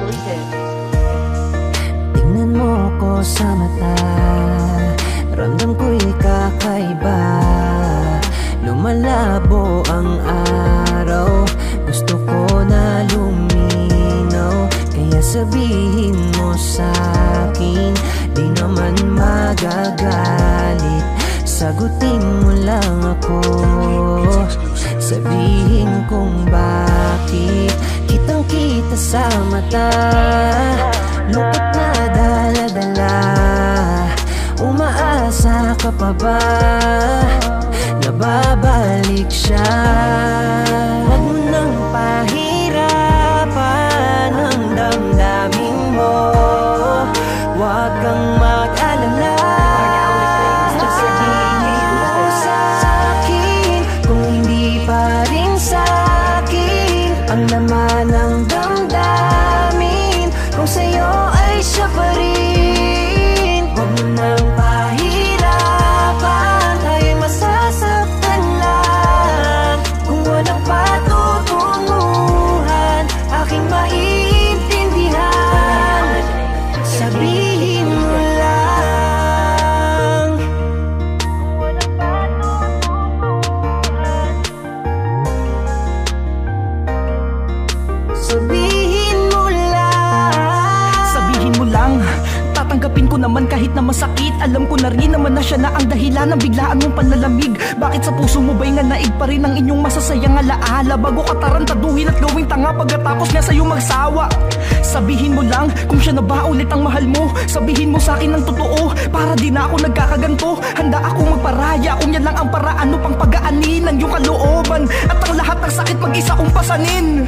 exclusive. Tingnan mo ko sa mata. Ramdam ko'y kakaiba. Lumalabo ang araw. Gusto ko na luminaw Kaya sabihin mo sa'kin Di naman magagalit. Sagutin mo lang ako. Sa mata. Lungkot na dala-dala Umaasa ka pa ba? Na babalik siya pahirapan Ang damdamin mo. Huwag kang mag-alala. Sasabihin Kung hindi pa rin Ang laman naman kahit na masakit. Alam ko na rin naman na siya na ang dahilan ng biglaan mong panlalamig. Bakit sa puso mo ba'y nga naig pa rin ang inyong masasayang alaala? Bago ka tarantaduhin at gawing tanga pagkatapos niya sa'yo magsawa Sabihin mo lang kung siya na ba ulit ang mahal mo. Sabihin mo sa akin ng totoo Para di na ako nagkakaganto. Handa akong magparaya kung yan lang ang paraan upang pagaanin ng iyong kalooban. At ang lahat ng sakit mag-isa kong pasanin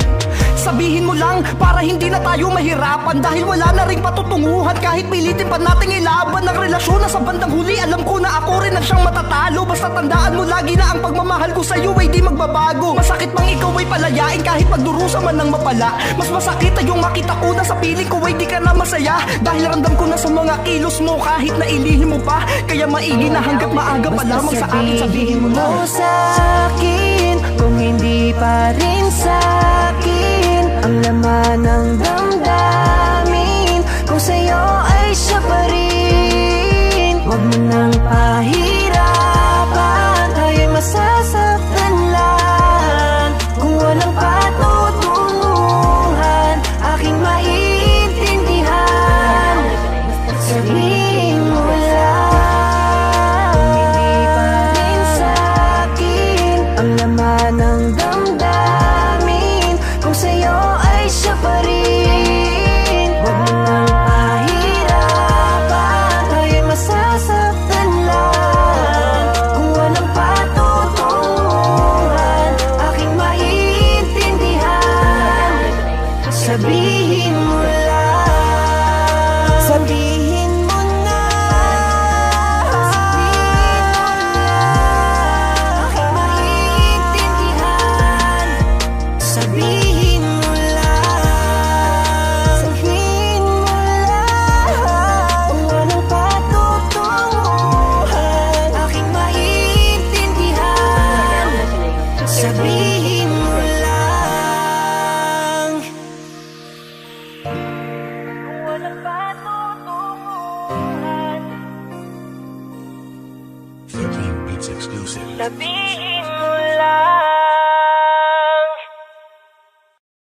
Sabihin mo lang para hindi na tayo mahirapan. Dahil wala na ring patutunguhan Kahit pilitin pa nating ilaban ang relasyon na sa bandang huli. Alam ko na ako rin ang siyang matatalo. Basta tandaan mo lagi na ang pagmamahal ko sa'yo ay di magbabago. Masakit mang ikaw ay palayain kahit magdurusa man ng mapala? Mas masakit ay yung makita ko na sa piling ko ay di ka na masaya. Dahil ramdam ko na sa mga kilos mo kahit na ilihim mo pa. Kaya maigi na hanggat maaga pa lamang sa akin sabihin mo na. sa akin Kung hindi pa rin sa 13 Beats exclusive. Sabihin mo lang.